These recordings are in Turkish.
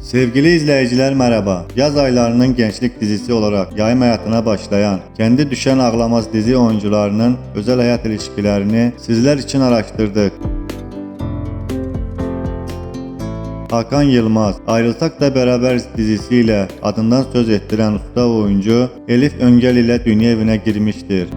Sevgili izleyiciler merhaba. Yaz aylarının gençlik dizisi olarak yayım hayatına başlayan Kendi Düşen Ağlamaz dizi oyuncularının özel hayat ilişkilerini sizler için araştırdık. Hakan Yılmaz, Ayrılsak da Beraber dizisiyle adından söz ettiren usta oyuncu Elif Öngel ile dünya evine girmiştir.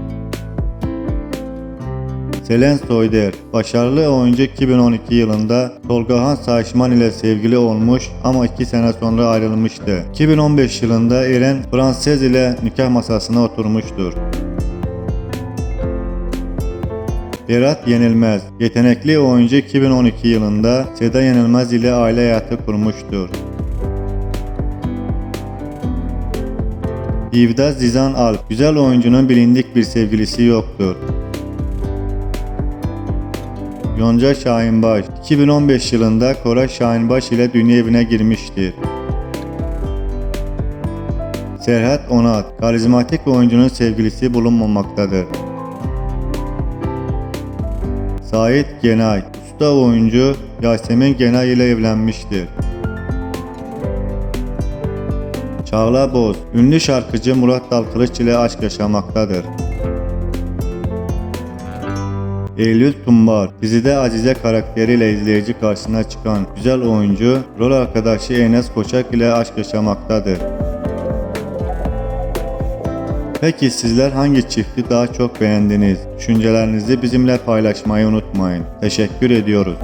Selen Soyder, başarılı oyuncu 2012 yılında Tolgahan Sayışman ile sevgili olmuş ama 2 sene sonra ayrılmıştı. 2015 yılında Eren Fransız ile nikah masasına oturmuştur. Berat Yenilmez, yetenekli oyuncu 2012 yılında Seda Yenilmez ile aile hayatı kurmuştur. İvda Zizan Alp, güzel oyuncunun bilindik bir sevgilisi yoktur. Yonca Şahinbaş 2015 yılında Koray Şahinbaş ile dünya evine girmiştir. Serhat Onat, karizmatik oyuncunun sevgilisi bulunmamaktadır. Sait Genay, usta oyuncu Yasemin Genay ile evlenmiştir. Çağla Boz, ünlü şarkıcı Murat Dalkılıç ile aşk yaşamaktadır. Eylül Tumbar dizide Azize karakteriyle izleyici karşısına çıkan güzel oyuncu rol arkadaşı Enes Koçak ile aşk yaşamaktadır. Peki sizler hangi çifti daha çok beğendiniz? Düşüncelerinizi bizimle paylaşmayı unutmayın. Teşekkür ediyoruz.